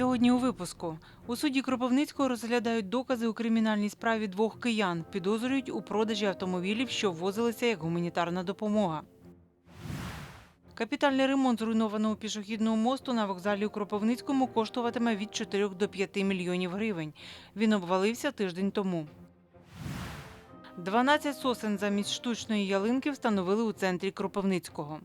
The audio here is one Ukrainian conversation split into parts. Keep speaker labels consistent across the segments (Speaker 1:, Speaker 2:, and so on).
Speaker 1: Сьогодні у випуску у суді Кропивницького розглядають докази у кримінальній справі двох киян. Підозрюють у продажі автомобілів, що ввозилися як гуманітарна допомога. Капітальний ремонт зруйнованого пішохідного мосту на вокзалі у Кропивницькому коштуватиме від 4 до 5 мільйонів гривень. Він обвалився тиждень тому. 12 сосен замість штучної ялинки встановили у центрі Кропивницького.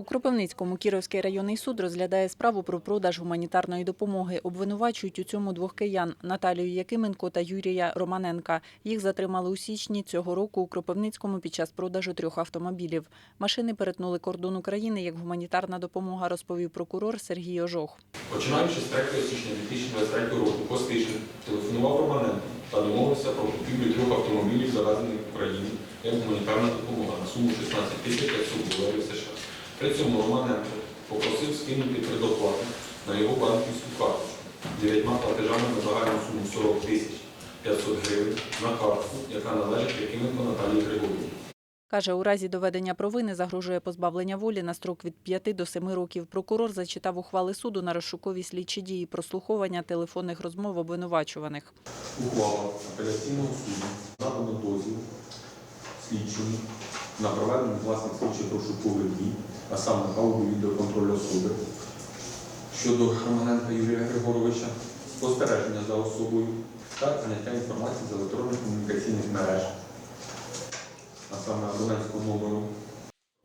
Speaker 2: У Кропивницькому Кіровський районний суд розглядає справу про продаж гуманітарної допомоги. Обвинувачують у цьому двох киян Наталію Якименко та Юрія Романенка. Їх затримали у січні цього року у Кропивницькому під час продажу трьох автомобілів. Машини перетнули кордон України як гуманітарна допомога, розповів прокурор Сергій Ожох.
Speaker 3: Починаючи з 3 січня 2023 року, Костишин телефонував Романенко та домовився про купівлю трьох автомобілів, завезених в Україну як гуманітарна допомога на суму 16 тисяч 500 доларів США. При цьому Романенко попросив скинути предоплату на його банківську карточку дев'ятьма платежами на загальну суму 40 тисяч 500 гривень на картку, яка належить Якименко Наталії Григорівні.
Speaker 2: Каже, у разі доведення провини загрожує позбавлення волі на строк від 5 до 7 років. Прокурор зачитав ухвали суду на розшукові слідчі дії прослуховування телефонних розмов обвинувачуваних.
Speaker 3: Ухвала апеляційного суду надано дозвіл слідчому на проведення власних слідчих розшукових дій, а саме аудіо-відеоконтроль особи щодо Романенка Юрія Григоровича, спостереження за особою та заняття інформації з електронних комунікаційних мереж, а саме абонентського номеру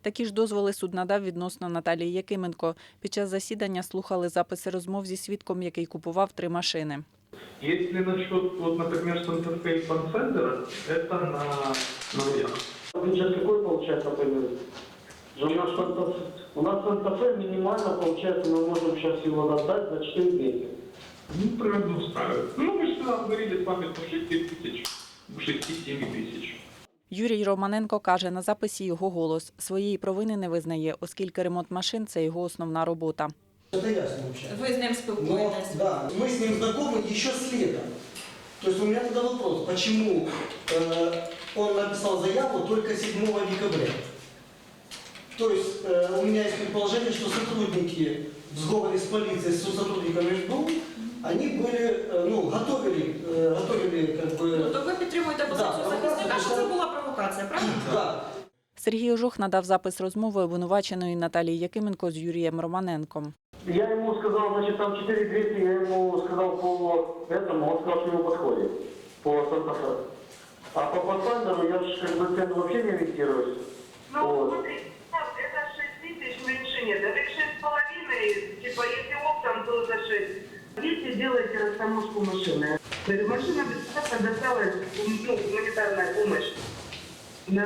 Speaker 2: Такі ж дозволи суд надав відносно Наталії Якименко. Під час засідання слухали записи розмов зі свідком, який купував три машини.
Speaker 4: Если насчет, вот, например, Санта-Фе и Панцендера, это на нулях
Speaker 5: Бюджет какой получается пойдет? У нас Санта- у нас Санта-Фе минимально получается, мы можем сейчас его отдать за 4 месяца.
Speaker 4: Ну, примерно устраивает. Ну, мы же всегда говорили с вами, что 6 тысяч, 6-7 тысяч.
Speaker 2: Юрій Романенко каже, на записі його голос своєї провини не визнає, оскільки ремонт машин це його основна робота.
Speaker 6: Это я с ним общаюсь.
Speaker 7: Ви з ним
Speaker 6: Но,
Speaker 7: спілкуєтесь?
Speaker 6: да, мы с ним знакомы еще с лета. То есть у меня тогда вопрос, почему э, он написал заяву только 7 декабря? То есть э, у меня есть предположение, что сотрудники в сговоре с полицией, с сотрудниками СБУ, они были, э, ну, готовили, э, готовили как
Speaker 7: Ну,
Speaker 6: бы...
Speaker 7: то ви підтримуєте
Speaker 6: Да,
Speaker 7: позицію захисника, що це
Speaker 6: провокація.
Speaker 7: була провокація, правильно?
Speaker 6: Да,
Speaker 2: Сергій Ожох надав запис розмови обвинуваченої Наталії Якименко з Юрієм Романенком.
Speaker 5: Я ему сказал, значит, там 4200, я ему сказал по этому, он сказал, что ему подходит, по Санта-Фе. А по Пассандеру я же как бы цену вообще не ориентируюсь.
Speaker 8: Ну,
Speaker 5: Вот.
Speaker 8: смотри, вот это 6 тысяч меньше нет. Это 6,5, типа, если оптом, то за 6. Если делаете растаможку машины, то есть машина бесплатно доставляет, ну, гуманитарная помощь на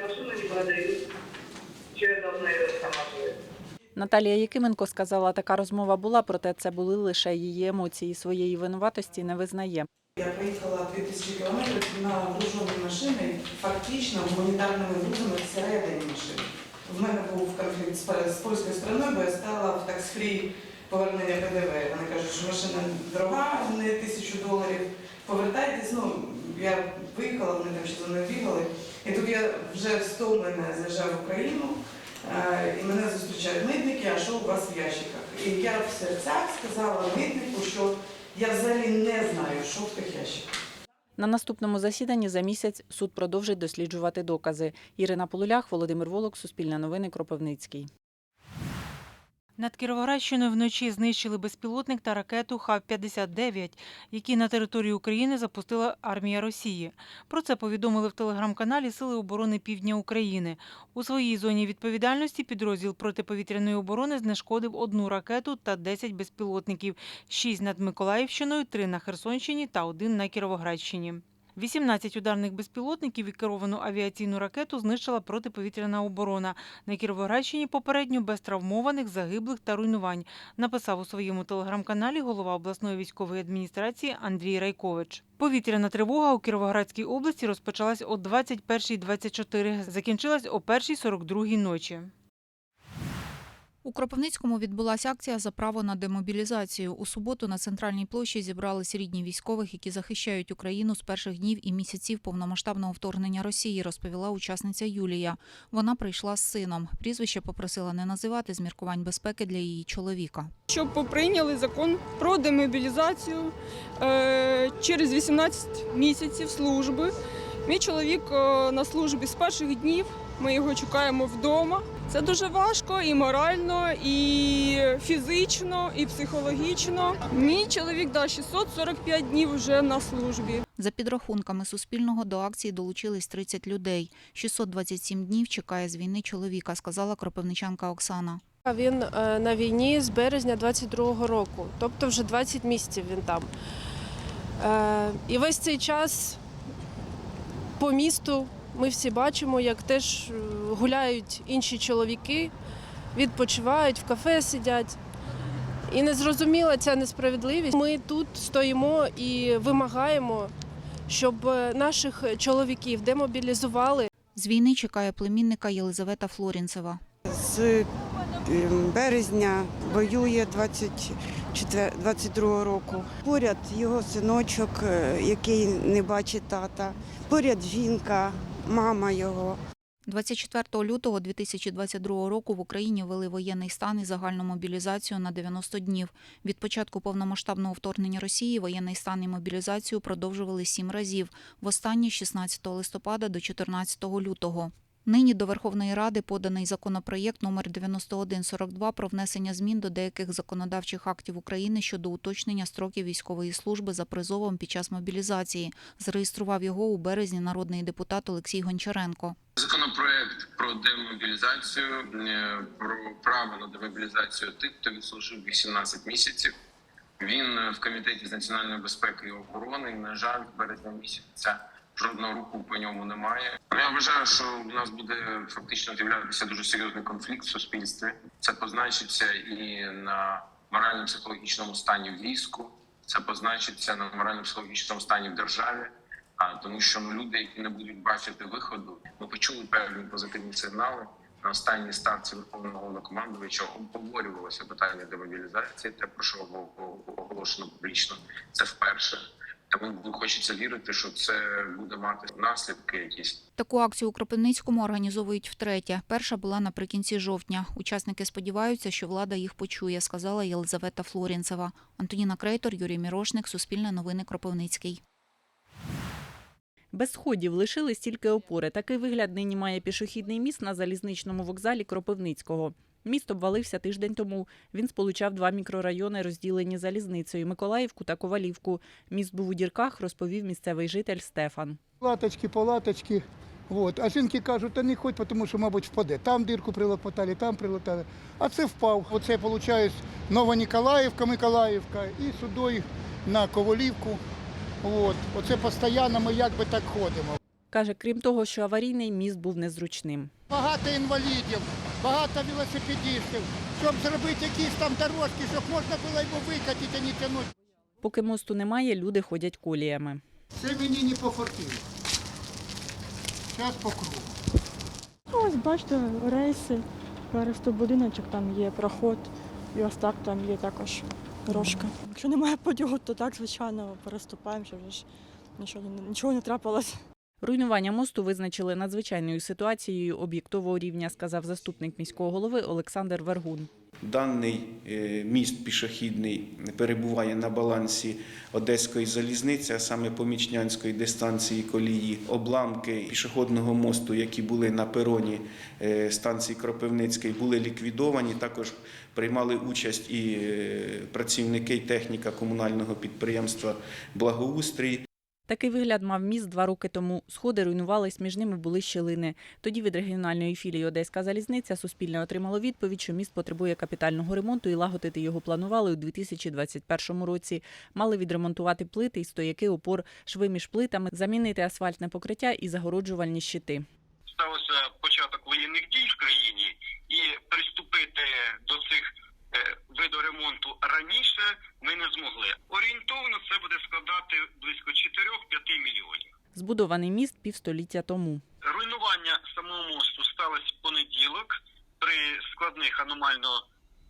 Speaker 8: машину не продают. Что я должна ее растамаживать?
Speaker 2: Наталія Якименко сказала, така розмова була, проте це були лише її емоції. Своєї винуватості не визнає.
Speaker 9: Я проїхала 2000 кілометрів на гружовій машині, фактично гуманітарними грузами всередині машини. В мене був конфлікт з, польською стороною, бо я стала в такс-фрі повернення ПДВ. Вони кажуть, що машина дорога, не тисячу доларів. Повертайтесь, ну я виїхала, вони там ще мною бігали. І тут я вже стомлена заїжджаю в Україну, е, і мене зустрічають митники, а що у вас в ящиках? І я в серцях сказала митнику, що я взагалі не знаю, що в тих ящиках.
Speaker 2: На наступному засіданні за місяць суд продовжить досліджувати докази. Ірина Полулях, Володимир Волок, Суспільне новини, Кропивницький.
Speaker 1: Над Кіровоградщиною вночі знищили безпілотник та ракету Х-59, які на території України запустила армія Росії. Про це повідомили в телеграм-каналі Сили оборони Півдня України. У своїй зоні відповідальності підрозділ протиповітряної оборони знешкодив одну ракету та 10 безпілотників, 6 над Миколаївщиною, 3 на Херсонщині та 1 на Кіровоградщині. 18 ударних безпілотників і керовану авіаційну ракету знищила протиповітряна оборона. На Кіровоградщині попередньо без травмованих, загиблих та руйнувань, написав у своєму телеграм-каналі голова обласної військової адміністрації Андрій Райкович. Повітряна тривога у Кіровоградській області розпочалась о 21.24, закінчилась о 1.42 ночі.
Speaker 10: У Кропивницькому відбулася акція за право на демобілізацію. У суботу на центральній площі зібрались рідні військових, які захищають Україну з перших днів і місяців повномасштабного вторгнення Росії, розповіла учасниця Юлія. Вона прийшла з сином. Прізвище попросила не називати з міркувань безпеки для її чоловіка.
Speaker 11: щоб поприйняли закон про демобілізацію е, через 18 місяців служби. Мій чоловік е, на службі з перших днів. Ми його чекаємо вдома. Це дуже важко і морально, і фізично, і психологічно. Мій чоловік да, 645 днів вже на службі.
Speaker 10: За підрахунками Суспільного до акції долучились 30 людей. 627 днів чекає з війни чоловіка, сказала кропивничанка Оксана.
Speaker 12: Він е, на війні з березня 22-го року, тобто вже 20 місяців він там. Е, І весь цей час по місту ми всі бачимо, як теж е, гуляють інші чоловіки, відпочивають, в кафе сидять. І незрозуміла ця несправедливість. Ми тут стоїмо і вимагаємо, щоб е, наших чоловіків демобілізували.
Speaker 10: З війни чекає племінника Єлизавета Флорінцева.
Speaker 13: з е, березня воює 24 22 року. Поряд його синочок, е, який не бачить тата. Поряд жінка, мама його.
Speaker 10: 24 лютого 2022 року в Україні ввели воєнний стан і загальну мобілізацію на 90 днів. Від початку повномасштабного вторгнення Росії воєнний стан і мобілізацію продовжували сім разів. Востаннє останній 16 листопада до 14 лютого. Нині до Верховної Ради поданий законопроєкт номер 9142 про внесення змін до деяких законодавчих актів України щодо уточнення строків військової служби за призовом під час мобілізації. Зареєстрував його у березні народний депутат Олексій Гончаренко.
Speaker 3: Законопроект про демобілізацію, е, про право демобілізацію тих, хто відслужив 18 місяців. Він е, в комітеті з національної безпеки і оборони. На жаль, в березня місяця жодного руху по ньому немає. Я вважаю, що в нас буде фактично з'являтися дуже серйозний конфлікт в суспільстві. Це позначиться і на морально-психологічному стані війську. Це позначиться на морально-психологічному стані в державі. А тому, що ну, люди, які не будуть бачити виходу, ми почули певні позитивні сигнали. На останній ставці верховного головнокомандувача обговорювалося питання демобілізації. Те про що оголошено публічно. Це вперше. Тому хочеться вірити, що це буде мати наслідки якісь.
Speaker 10: Таку акцію у Кропивницькому організовують втретє. Перша була наприкінці жовтня. Учасники сподіваються, що влада їх почує, сказала Єлизавета Флорінцева. Антоніна Крейтор, Юрій Мірошник, Суспільне новини Кропивницький.
Speaker 2: Без сходів лишились тільки опори. Такий вигляд нині має пішохідний міст на залізничному вокзалі Кропивницького. Міст обвалився тиждень тому. Він сполучав два мікрорайони, розділені залізницею Миколаївку та Ковалівку. Міст був у дірках, розповів місцевий житель Стефан.
Speaker 14: Латочки, палаточки. Вот. А жінки кажуть, та не ходь, тому що, мабуть, впаде. Там дирку прилопотали, там прилопотали. А це впав. Оце, виходить, Нова Ніколаївка, Миколаївка і сюди на Ковалівку. От. Оце постійно ми якби так ходимо.
Speaker 2: Каже, крім того, що аварійний міст був незручним.
Speaker 14: Багато інвалідів, багато велосипедистів, щоб зробити якісь там дорожки, щоб можна було його викатити, а не тягнути.
Speaker 2: Поки мосту немає, люди ходять коліями.
Speaker 14: Це мені не по фортині. Зараз по кругу.
Speaker 11: Ось бачите, рейси, пересту будиночок, там є проход, і ось так там є також дорожка. Якщо немає потягу, то так, звичайно, переступаємо, щоб ж нічого, нічого не трапилось.
Speaker 2: Руйнування мосту визначили надзвичайною ситуацією об'єктового рівня, сказав заступник міського голови Олександр Вергун.
Speaker 15: Даний е, міст пішохідний перебуває на балансі Одеської залізниці, а саме помічнянської дистанції колії. Обламки пішохідного мосту, які були на пероні е, станції Кропивницької, були ліквідовані. Також приймали участь і е, працівники і техніка комунального підприємства Благоустрій.
Speaker 2: Такий вигляд мав міст два роки тому. Сходи руйнувались, між ними були щілини. Тоді від регіональної філії Одеська залізниця Суспільне отримало відповідь, що міст потребує капітального ремонту і лагодити його планували у 2021 році. Мали відремонтувати плити і стояки опор, шви між плитами, замінити асфальтне покриття і загороджувальні щити.
Speaker 4: стався початок воєнних дій в країні, і приступити до цих виду ремонту раніше ми не змогли. Орієнтовно це буде складати близько 4-5 мільйонів.
Speaker 2: Збудований міст півстоліття тому.
Speaker 4: Руйнування самого мосту сталося в понеділок при складних аномально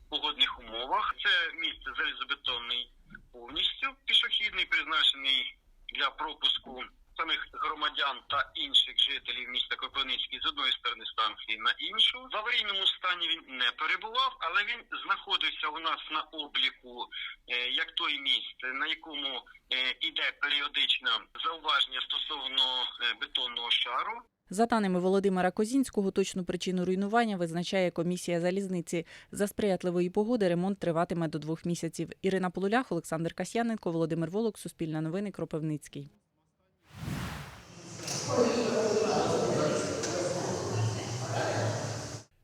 Speaker 4: погодних умовах. Це місце залізобетонний повністю пішохідний, призначений для пропуску самих громадян та інших жителів міста Кропивницький з одної сторони станції на іншу. В аварійному стані він не перебував, але він знаходився у нас на обліку е, як той міст, на якому е, іде періодично зауваження стосовно е, бетонного шару.
Speaker 2: За даними Володимира Козінського, точну причину руйнування визначає комісія залізниці. За сприятливої погоди ремонт триватиме до двох місяців. Ірина Полулях, Олександр Касьяненко, Володимир Волок, Суспільне новини, Кропивницький.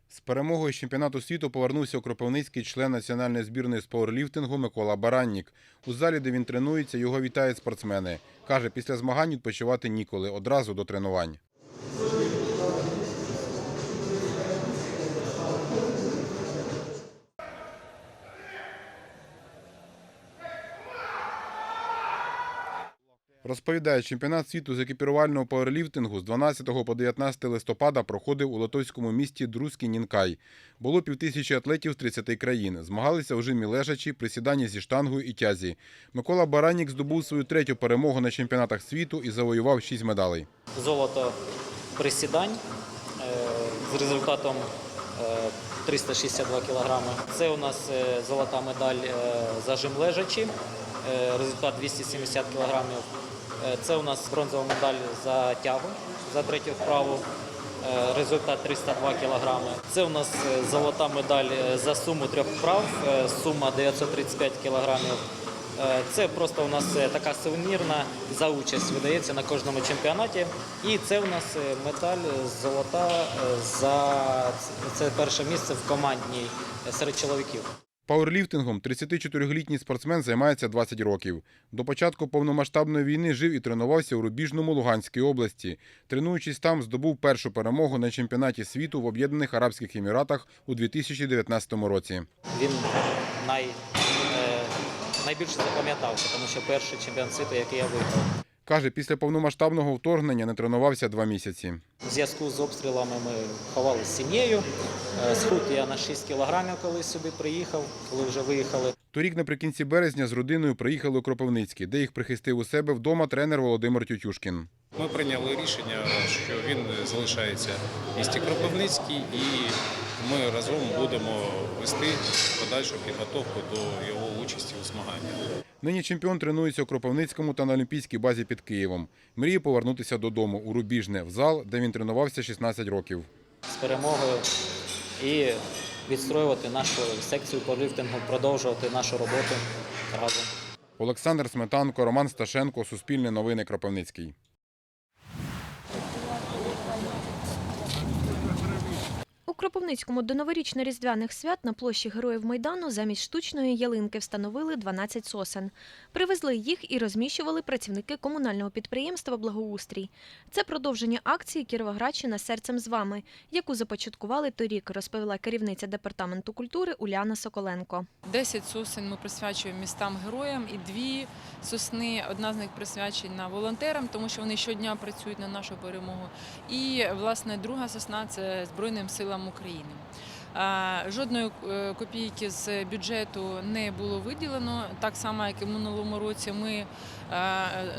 Speaker 16: З перемогою з чемпіонату світу повернувся у Кропивницький член національної збірної з пауерліфтингу Микола Бараннік. У залі, де він тренується, його вітають спортсмени. Каже, після змагань відпочивати ніколи, одразу до тренувань. Розповідає, чемпіонат світу з екіпірувального пауерліфтингу з 12 по 19 листопада проходив у литовському місті Друзький Нінкай. Було півтисячі атлетів з 30 країн. Змагалися у жимі лежачі, присіданні зі штангою і тязі. Микола Баранік здобув свою третю перемогу на чемпіонатах світу і завоював шість медалей.
Speaker 17: Золото присідань е, з результатом е, 362 кілограми. Це у нас е, золота медаль е, за жим лежачі, е, результат 270 кілограмів. Е, Це у нас бронзова медаль за тягу за третю вправу. е, Результат 302 кілограми. Це у нас е, золота медаль за суму трьох вправ, сума 935 кілограмів. Це просто у нас така сувенірна за участь видається на кожному чемпіонаті. І це у нас медаль золота за це перше місце в командній серед чоловіків.
Speaker 16: Пауерліфтингом 34-літній спортсмен займається 20 років. До початку повномасштабної війни жив і тренувався у Рубіжному Луганській області. Тренуючись там, здобув першу перемогу на чемпіонаті світу в Об'єднаних Арабських Еміратах у 2019 році.
Speaker 17: Він най, е, найбільше запам'ятався, тому що перший чемпіон світу, який я виграв.
Speaker 16: Каже, після повномасштабного вторгнення не тренувався два місяці.
Speaker 17: У зв'язку з обстрілами ми ховалися з сім'єю. Е, Схуд я на 6 кілограмів, коли сюди приїхав, коли вже виїхали.
Speaker 16: Торік наприкінці березня з родиною приїхали у Кропивницький, де їх прихистив у себе вдома тренер Володимир Тютюшкін.
Speaker 18: Ми прийняли рішення, що він залишається в місті Кропивницький і ми разом будемо вести подальшу підготовку до його участі у змаганнях.
Speaker 16: Нині чемпіон тренується у Кропивницькому та на Олімпійській базі під Києвом. Мріє повернутися додому у Рубіжне, в зал, де він тренувався 16 років.
Speaker 17: з перемогою і відстроювати нашу секцію по ліфтингу, продовжувати нашу роботу разом.
Speaker 16: Олександр Сметанко, Роман Сташенко, Суспільне новини Кропивницький.
Speaker 19: У Кропивницькому до новорічно-різдвяних свят на площі Героїв Майдану замість штучної ялинки встановили 12 сосен. Привезли їх і розміщували працівники комунального підприємства Благоустрій. Це продовження акції Кіровоградщина серцем з вами, яку започаткували торік, розповіла керівниця департаменту культури Уляна Соколенко.
Speaker 20: 10 сосен ми присвячуємо містам героям і дві сосни. Одна з них присвячена волонтерам, тому що вони щодня працюють на нашу перемогу. І власне друга сосна це Збройним силам України. Жодної е, копійки з бюджету не було виділено. Так само, як і в минулому році, ми е,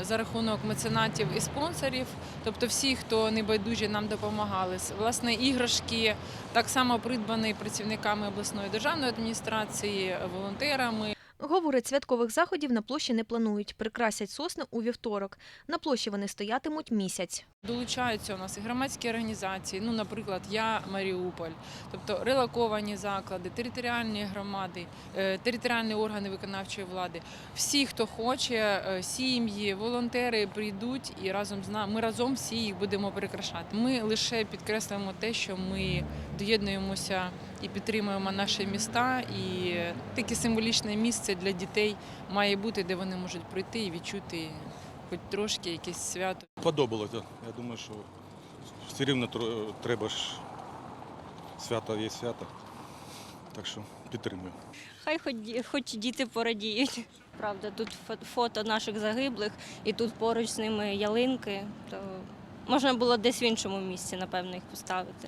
Speaker 20: за рахунок меценатів і спонсорів, тобто всі, хто небайдужі нам допомагали. Власне, іграшки так само придбані працівниками обласної державної адміністрації, волонтерами.
Speaker 19: Говорить, святкових заходів на площі не планують. Прикрасять сосни у вівторок. На площі вони стоятимуть місяць.
Speaker 20: Долучаються у нас і громадські організації, ну, наприклад, я Маріуполь, тобто релоковані заклади, територіальні громади, е, територіальні органи виконавчої влади. Всі, хто хоче, е, сім'ї, волонтери прийдуть і разом з нами. Ми разом всі їх будемо прикрашати. Ми лише підкреслюємо те, що ми доєднуємося і підтримуємо наші міста. І таке символічне місце для дітей має бути, де вони можуть прийти і відчути хоч трошки якесь свято.
Speaker 21: Подобалося. Я думаю, що все рівно треба ж свято є свято. Так що підтримую.
Speaker 22: Хай хоч, хоч діти порадіють. Правда, тут фо- фото наших загиблих, і тут поруч з ними ялинки. То можна було десь в іншому місці, напевно, їх поставити.